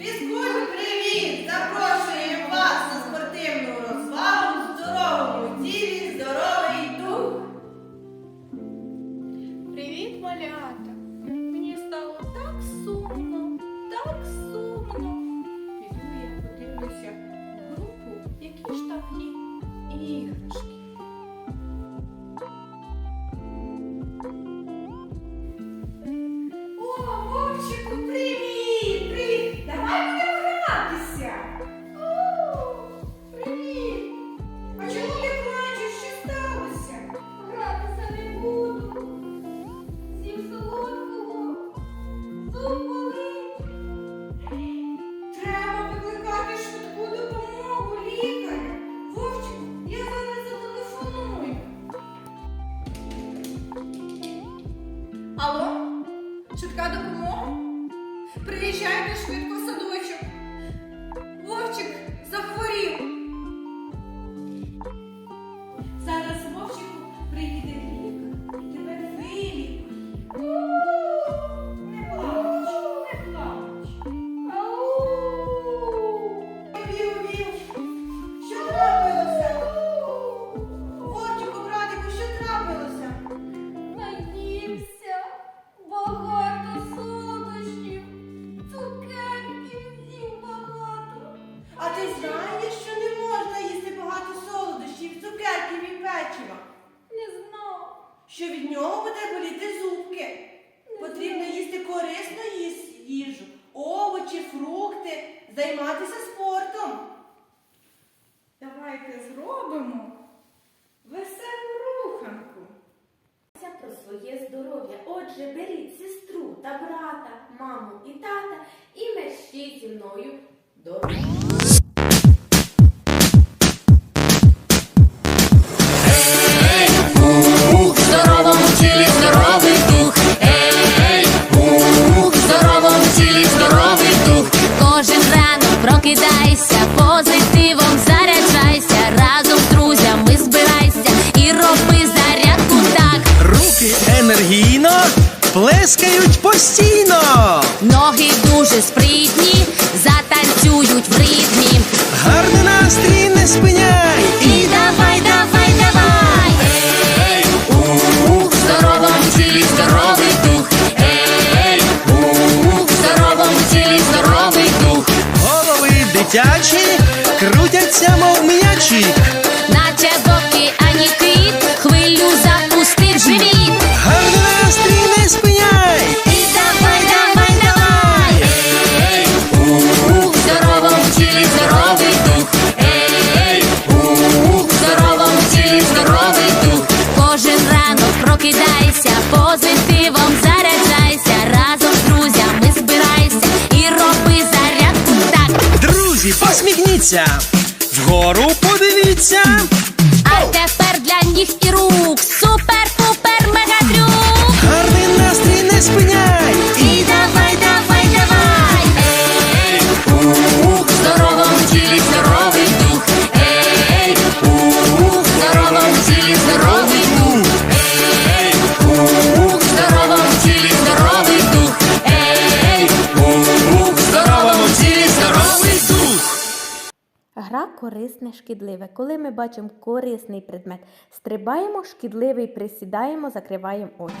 Фізкуль, привіт! Запрошуємо швидко займатися спортом. Давайте зробимо веселу руханку. Про своє здоров'я. Отже, беріть сестру та брата, маму і тата і мерщіть зі мною до плескають постійно. Ноги дуже спритні, затанцюють в ритмі. Гарний настрій не спиняй. І давай, давай, давай. Ей, здоровому тілі здоровий дух. Ей, здоровому тілі здоровий дух. Голови дитячі крутяться, мов м'ячі. Наче в океані посміхніться. Вгору подивіться. А тепер для ніг і рук супер-пупер мегадрюк. Гарний настрій не спиняй. Гра корисне шкідливе. Коли ми бачимо корисний предмет, стрибаємо, шкідливий присідаємо, закриваємо очі.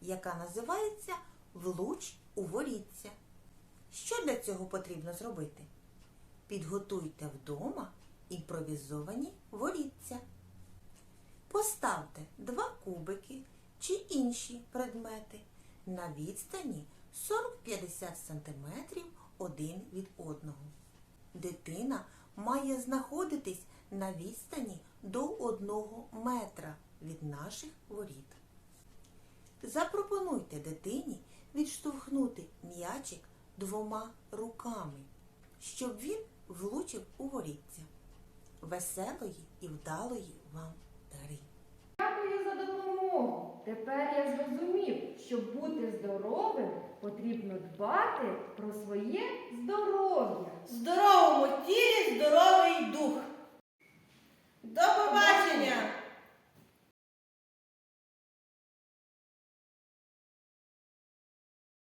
Яка називається Влуч у воріття. Що для цього потрібно зробити? Підготуйте вдома імпровізовані воріття. Поставте два кубики чи інші предмети на відстані 40-50 см один від одного. Дитина має знаходитись на відстані до 1 метра від наших воріт. Запропонуйте дитині відштовхнути м'ячик двома руками, щоб він влучив у воріття. Веселої і вдалої вам гри! Дякую за допомогу. Тепер я зрозумів, щоб бути здоровим, потрібно дбати про своє здоров'я. Здоровому тілі.